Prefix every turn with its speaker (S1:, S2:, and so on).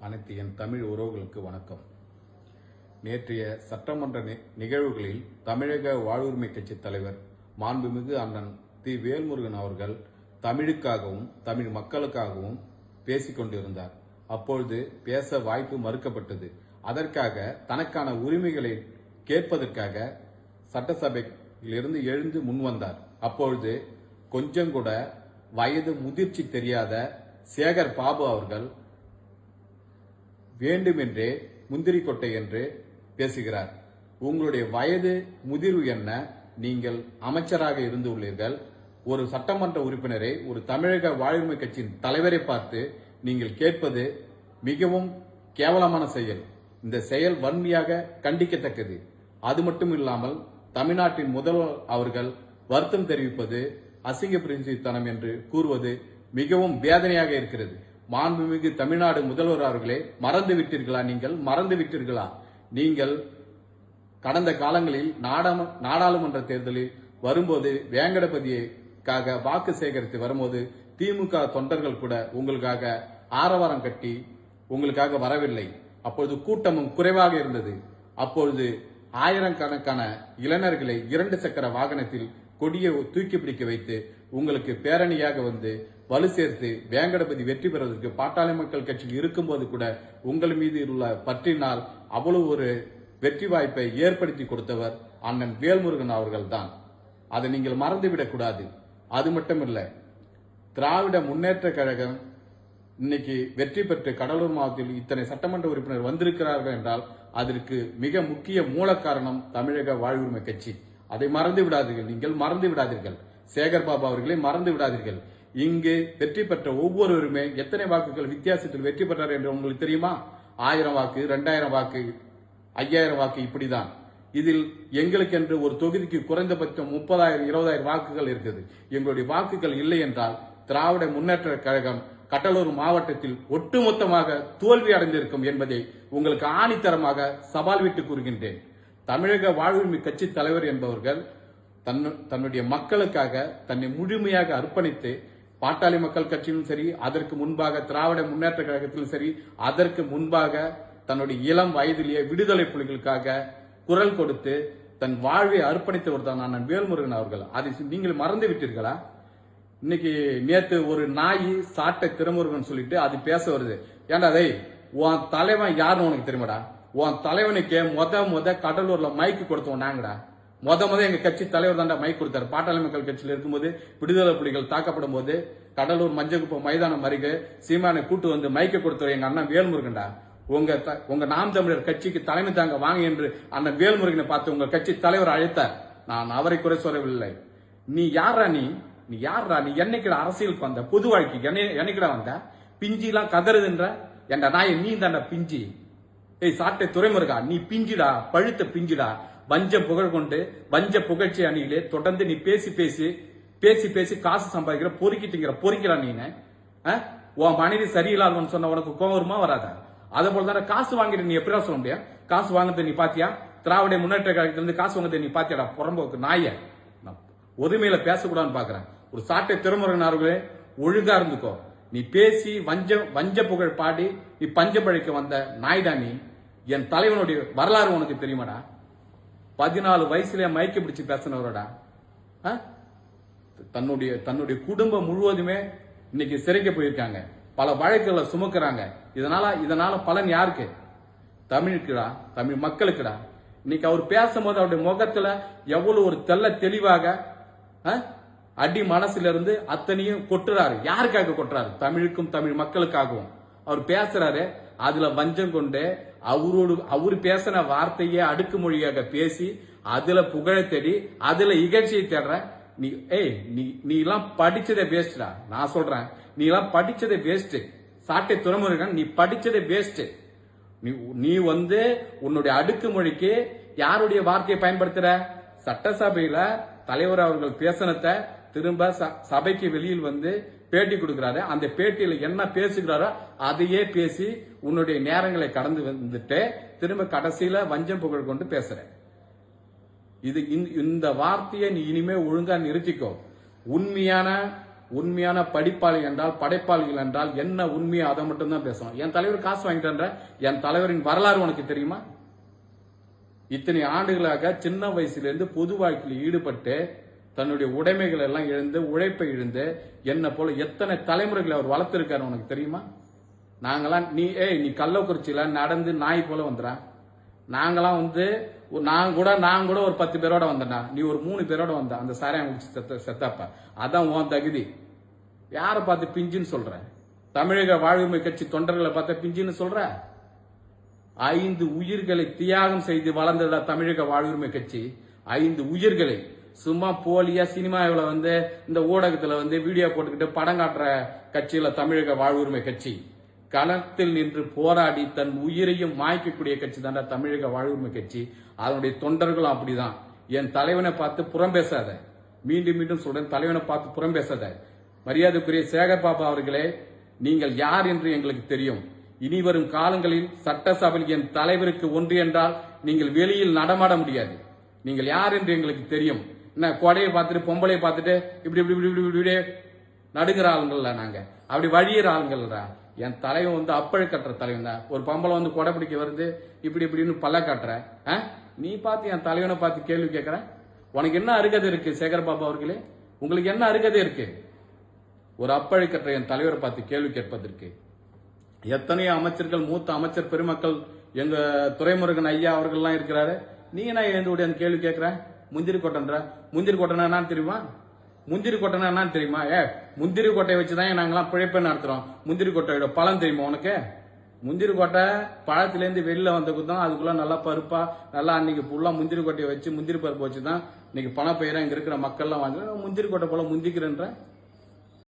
S1: அனைத்து என் தமிழ் உறவுகளுக்கு வணக்கம். நேற்றைய சட்டமன்ற நி- நிகழ்வுகளில் தமிழக வாழ்வுரிமை கட்சி தலைவர் மாண்புமிகு அண்ணன் தி. வேல்முருகன் அவர்கள் தமிழுக்காகவும் தமிழ் மக்களுக்காகவும் பேசிக் கொண்டிருந்தார். அப்பொழுது பேச வாய்ப்பு மறுக்கப்பட்டது. அதற்காக தனக்கான உரிமைகளை கேட்பதற்காக சட்டசபையிலிருந்து எழுந்து முன்வந்தார் அப்பொழுது கொஞ்சம் கூட வயது முதிர்ச்சி தெரியாத சேகர் பாபு அவர்கள் வேண்டுமென்றே முந்திரி கொட்டை என்று பேசுகிறார். உங்களுடைய வயது முதிர்வு என்ன? நீங்கள் அமைச்சராக இருந்து உள்ளீர்கள். ஒரு சட்டமன்ற உறுப்பினரை ஒரு தமிழக வாழ்வுரிமை கட்சியின் தலைவரை பார்த்து நீங்கள் கேட்பது மிகவும் கேவலமான செயல். இந்த செயல் வன்மையாக கண்டிக்கத்தக்கது. அது மட்டும் இல்லாமல் தமிழ்நாட்டின் முதல்வர் அவர்கள் வருத்தம் தெரிவிப்பது அசிங்க பிரிஞ்சித்தனம் என்று கூறுவது மிகவும் வேதனையாக இருக்கிறது. மாண்புமிகு தமிழ்நாடு முதல்வர் அவர்களே மறந்து விட்டீர்களா நீங்கள்? மறந்து விட்டீர்களா நீங்கள் கடந்த காலங்களில் நாடாளுமன்ற தேர்தலில் வரும்போது வேங்கடபதியைக்காக வாக்கு சேகரித்து வரும்போது திமுக தொண்டர்கள் கூட உங்களுக்காக ஆரவாரம் கட்டி உங்களுக்காக வரவில்லை. அப்பொழுது கூட்டமும் குறைவாக இருந்தது. அப்பொழுது ஆயிரக்கணக்கான இளைஞர்களை இரண்டு சக்கர வாகனத்தில் கொடியை தூக்கி பிடிக்க வைத்து உங்களுக்கு பேரணியாக வந்து வலு சேர்த்து வேங்கடபதி வெற்றி பெறுவதற்கு பாட்டாளி மக்கள் கட்சியில் இருக்கும்போது கூட உங்கள் மீது உள்ள பற்றினால் அவ்வளவு ஒரு வெற்றி வாய்ப்பை ஏற்படுத்தி கொடுத்தவர் அண்ணன் வேல்முருகன் அவர்கள் தான் அதை நீங்கள் மறந்துவிடக்கூடாது அது மட்டுமில்லை திராவிட முன்னேற்ற கழகம் இன்னைக்கு வெற்றி பெற்று கடலூர் மாவட்டத்தில் இத்தனை சட்டமன்ற உறுப்பினர் வந்திருக்கிறார்கள் என்றால் அதற்கு மிக முக்கிய மூல காரணம் தமிழக வாழ்வுரிமை கட்சி. அதை மறந்து விடாதீர்கள் நீங்கள் மறந்து விடாதீர்கள் சேகர் பாபா அவர்களை மறந்து விடாதீர்கள் இங்கு வெற்றி பெற்ற ஒவ்வொருவருமே எத்தனை வாக்குகள் வித்தியாசத்தில் வெற்றி பெற்றார் என்று உங்களுக்கு தெரியுமா? ஆயிரம் வாக்கு ரெண்டாயிரம் வாக்கு ஐயாயிரம் வாக்கு இப்படிதான். இதில் எங்களுக்கென்று ஒரு தொகுதிக்கு குறைந்தபட்சம் முப்பதாயிரம் இருபதாயிரம் வாக்குகள் இருக்குது. எங்களுடைய வாக்குகள் இல்லை என்றால் திராவிட முன்னேற்ற கழகம் கடலூர் மாவட்டத்தில் ஒட்டுமொத்தமாக தோல்வி அடைந்திருக்கும் என்பதை உங்களுக்கு ஆணித்தரமாக சவால் விட்டு கூறுகின்றேன். தமிழக வாழ்வுரிமை கட்சி தலைவர் என்பவர்கள் தன்னு- தன்னுடைய மக்களுக்காக தன்னை முழுமையாக அர்ப்பணித்து பாட்டாளி மக்கள் கட்சியிலும் சரி அதற்கு முன்பாக திராவிட முன்னேற்ற கழகத்திலும் சரி அதற்கு முன்பாக தன்னுடைய இளம் வயதிலேயே விடுதலை புலிகளுக்காக குரல் கொடுத்து தன் வாழ்வை அர்ப்பணித்தவர் தான் அண்ணன் வேல்முருகன் அவர்கள். அதை நீங்கள் மறந்து விட்டீர்களா? இன்னைக்கு நேத்து ஒரு நாய் சாட்டை திருமுருகன் சொல்லிட்டு அது பேச வருது. ஏன்டா அதை உன் தலைவன் யாருன்னு உனக்கு தெரியுமாடா? உன் தலைவனுக்கு முத முத கடலூர்ல மைக்கு கொடுத்தோம் நாங்கடா. முத முத எங்க கட்சி தலைவர் தாண்டா மைக் கொடுத்தாரு. பாட்டாளி மக்கள் கட்சியில் இருக்கும்போது விடுதலை புலிகள் தாக்கப்படும் போது கடலூர் மஞ்சக்குப்பம் மைதானம் அருகே சீமானை கூட்டு வந்து மைக்க கொடுத்தவர் எங்க அண்ணன் வேல்முருகன்டா. உங்க த- உங்க நாம் தமிழர் கட்சிக்கு தலைமை தாங்க வாங்க என்று அண்ணன் வேல்முருகனை பார்த்து உங்க கட்சி தலைவர் அழைத்தார். நான் அவரை குறை சொல்லவில்லை. நீ யாரா நீ? நீ யாரா நீ என்னைக்கிட அரசியலுக்கு வந்த? பொது வாழ்க்கைக்கு என்னை- என்னைக்கிட வந்த? பிஞ்சிலாம் கதறுதுன்ற? என்ற நாயை நீ தாண்டா பிஞ்சி. ஏய் சாட்டை துறைமுருகா நீ பிஞ்சிடா பழுத்த பிஞ்சிடா. வஞ்ச புகழ் கொண்டு வஞ்ச புகழ்ச்சி அணியிலே தொடர்ந்து நீ பேசி பேசி பேசி பேசி காசு சம்பாதிக்கிற பொறுக்கிட்டுங்கிற திங்கிற நீ ஆ? உன் மனைவி சரியில்லாதவன் சொன்ன உனக்கு கோவம் வருமா வராதா? அதே போல தானே காசு வாங்கிட்டு நீ எப்படியா சொல்ல முடியும்? காசு வாங்கினது நீ பாத்தியா? திராவிட முன்னேற்ற கழகத்திலிருந்து காசு வாங்கினது நீ பாத்தியாடா புறம்போக்கு நாய? நான் ஒருமையில பேசக்கூடாதுன்னு பாக்குறேன். ஒரு சாட்டை திருமுருகன் அவர்களே ஒழுங்கா இருந்துக்கோ. நீ பேசி வஞ்ச வஞ்ச புகழ் பாடி நீ பஞ்சப்பழைக்க வந்த நாய்டா நீ. என் தலைவனுடைய வரலாறு உனக்கு தெரியுமாடா? பதினாலு வயசுலயே மயக்க பிடிச்சு பேசினவரோடா? ஆ? தன்னுடைய தன்னுடைய குடும்பம் முழுவதுமே இன்னைக்கு சிறைக்கு போயிருக்காங்க. பல வழக்குகளை சுமக்குறாங்க. இதனால இதனால பலன் யாருக்கு? தமிழுக்குடா தமிழ் மக்களுக்குடா. இன்னைக்கு அவர் பேசும்போது அவருடைய முகத்துல எவ்வளவு ஒரு தெல்ல தெளிவாக ஆ? அடி மனசுல இருந்து அத்தனையும் கொட்டுறாரு. யாருக்காக கொட்டுறாரு? தமிழுக்கும் தமிழ் மக்களுக்காகவும். அவர் பேசுறாரு அதுல வஞ்சம் கொண்டு அவரோடு அவர் பேசின வார்த்தையே அடுக்குமொழியாக பேசி அதுல புகழ தேடி அதுல இகழ்ச்சியை தேடுற நீ ஏய் நீ நீ எல்லாம் படிச்சதை வேஸ்டா நான் சொல்றேன் நீ எல்லாம் படிச்சதை வேஸ்ட் சாட்டை துறமுருகன் நீ படிச்சதை வேஸ்ட் நீ நீ வந்து உன்னுடைய அடுக்கு மொழிக்கு யாருடைய வார்த்தையை பயன்படுத்துற? சட்டசபையில தலைவர் அவர்கள் பேசினத்தை திரும்ப ச- சபைக்கு வெளியில் வந்து பேட்டி கொடுக்கிறாரு. அந்த பேட்டியில என்ன பேசுகிறாரோ அதையே பேசி உன்னுடைய நேரங்களை கடந்து வந்துட்டு திரும்ப கடைசியில வஞ்சம் புகழ் கொண்டு பேசுற இது இந்த- இந்த வார்த்தையை நீ இனிமே ஒழுங்கா நிறுத்திக்கோ. உண்மையான உண்மையான படிப்பாளி என்றால் படைப்பாளிகள் என்றால் என்ன உண்மையோ அதை மட்டும் தான் பேசணும். என் தலைவர் காசு வாங்கிட்டேன்ற என் தலைவரின் வரலாறு உனக்கு தெரியுமா? இத்தனை ஆண்டுகளாக சின்ன வயசுலேருந்து பொது வாழ்க்கையில் ஈடுபட்டு தன்னுடைய உடைமைகள் எல்லாம் இழந்து உழைப்பை இழந்து என்ன போல எத்தனை தலைமுறைகளை அவர் வளர்த்துருக்காரு உனக்கு தெரியுமா? நாங்களாம் நீ ஏய் நீ கள்ளக்குறிச்சியில நடந்து நாய் போல வந்துடா. நாங்களாம் வந்து நான் கூட நான் கூட ஒரு பத்து பேரோட வந்தேன்டா. நீ ஒரு மூணு பேரோட வந்த அந்த சாரை அவங்களுக்கு செத்த செத்தப்ப. அதான் உன் தகுதி. யாரை பார்த்து பிஞ்சுன்னு சொல்ற? தமிழக வாழ்வுரிமை கட்சி தொண்டர்களை பார்த்த பிஞ்சுன்னு சொல்ற? ஐந்து உயிர்களை தியாகம் செய்து வளர்ந்ததா தமிழக வாழ்வுரிமை கட்சி? ஐந்து உயிர்களை சும்மா போலியா சினிமாவில் வந்து இந்த ஊடகத்தில் வந்து வீடியோ போட்டுக்கிட்டு படம் காட்டுற கட்சியில் தமிழக வாழ்வுரிமை கட்சி. களத்தில் நின்று போராடி தன் உயிரையும் மாய்க்கக்கூடிய கட்சி தான்டா தமிழக வாழ்வுரிமை கட்சி. அதனுடைய தொண்டர்களும் அப்படிதான். என் தலைவனை பார்த்து புறம் பேசாத. மீண்டும் மீண்டும் சொல்றேன் தலைவனை பார்த்து புறம் பேசாத. மரியாதைக்குரிய சேகர் பாபா அவர்களே நீங்கள் யார் என்று எங்களுக்கு தெரியும். இனி வரும் காலங்களில் சட்டசபையில் என் தலைவருக்கு ஒன்று என்றால் நீங்கள் வெளியில் நடமாட முடியாது. நீங்கள் யார் என்று எங்களுக்கு தெரியும். என்ன கொடையை பார்த்துட்டு பொம்பளையை பார்த்துட்டு இப்படி இப்படி இப்படி இப்படி இப்படி நடுங்கிற ஆளுங்கள்ல நாங்க. அப்படி வழியிற ஆளுங்கள்டா. என் தலைவன் வந்து அப்பழ கட்டுற தலைவன் தான். ஒரு பொம்பளை வந்து கொடை பிடிக்க வருது இப்படி இப்படின்னு பல்ல காட்டுற. ஆ? நீ பார்த்து என் தலைவனை பார்த்து கேள்வி கேட்குற? உனக்கு என்ன அருகதை இருக்கு சேகர் பாபு அவர்களே? உங்களுக்கு என்ன அருகதை இருக்கு? ஒரு அப்பழு கட்டுற என் தலைவரை பார்த்து கேள்வி கேட்பதற்கு. எத்தனையோ அமைச்சர்கள் மூத்த அமைச்சர் பெருமக்கள் எங்க துரைமுருகன் ஐயா அவர்கள்லாம் இருக்கிறாரு. நீ என்ன எழுந்து விட அந்த கேள்வி கேட்கிற? முந்திரி கொட்டன்ற முந்திரி கொட்டனா என்னன்னு தெரியுமா? முந்திரி கொட்டனா என்னன்னு தெரியுமா? ஏ முந்திரி கொட்டையை வச்சுதான் நாங்களாம் பிழைப்பை நடத்துறோம். முந்திரி கொட்டையோட பழம் தெரியுமா உனக்கு? முந்திரி கொட்டை பழத்திலேருந்து வெளியில் வந்தக்குதான் அதுக்குள்ள நல்லா பருப்பா நல்லா அன்னைக்கு ஃபுல்லாக முந்திரி கொட்டையை வச்சு முந்திரி பருப்பு வச்சு தான் இன்னைக்கு பணப்பயிரா இங்க இருக்கிற மக்கள்லாம் வாங்கி முந்திரி கொட்டை போல முந்திக்கிறேன்ற.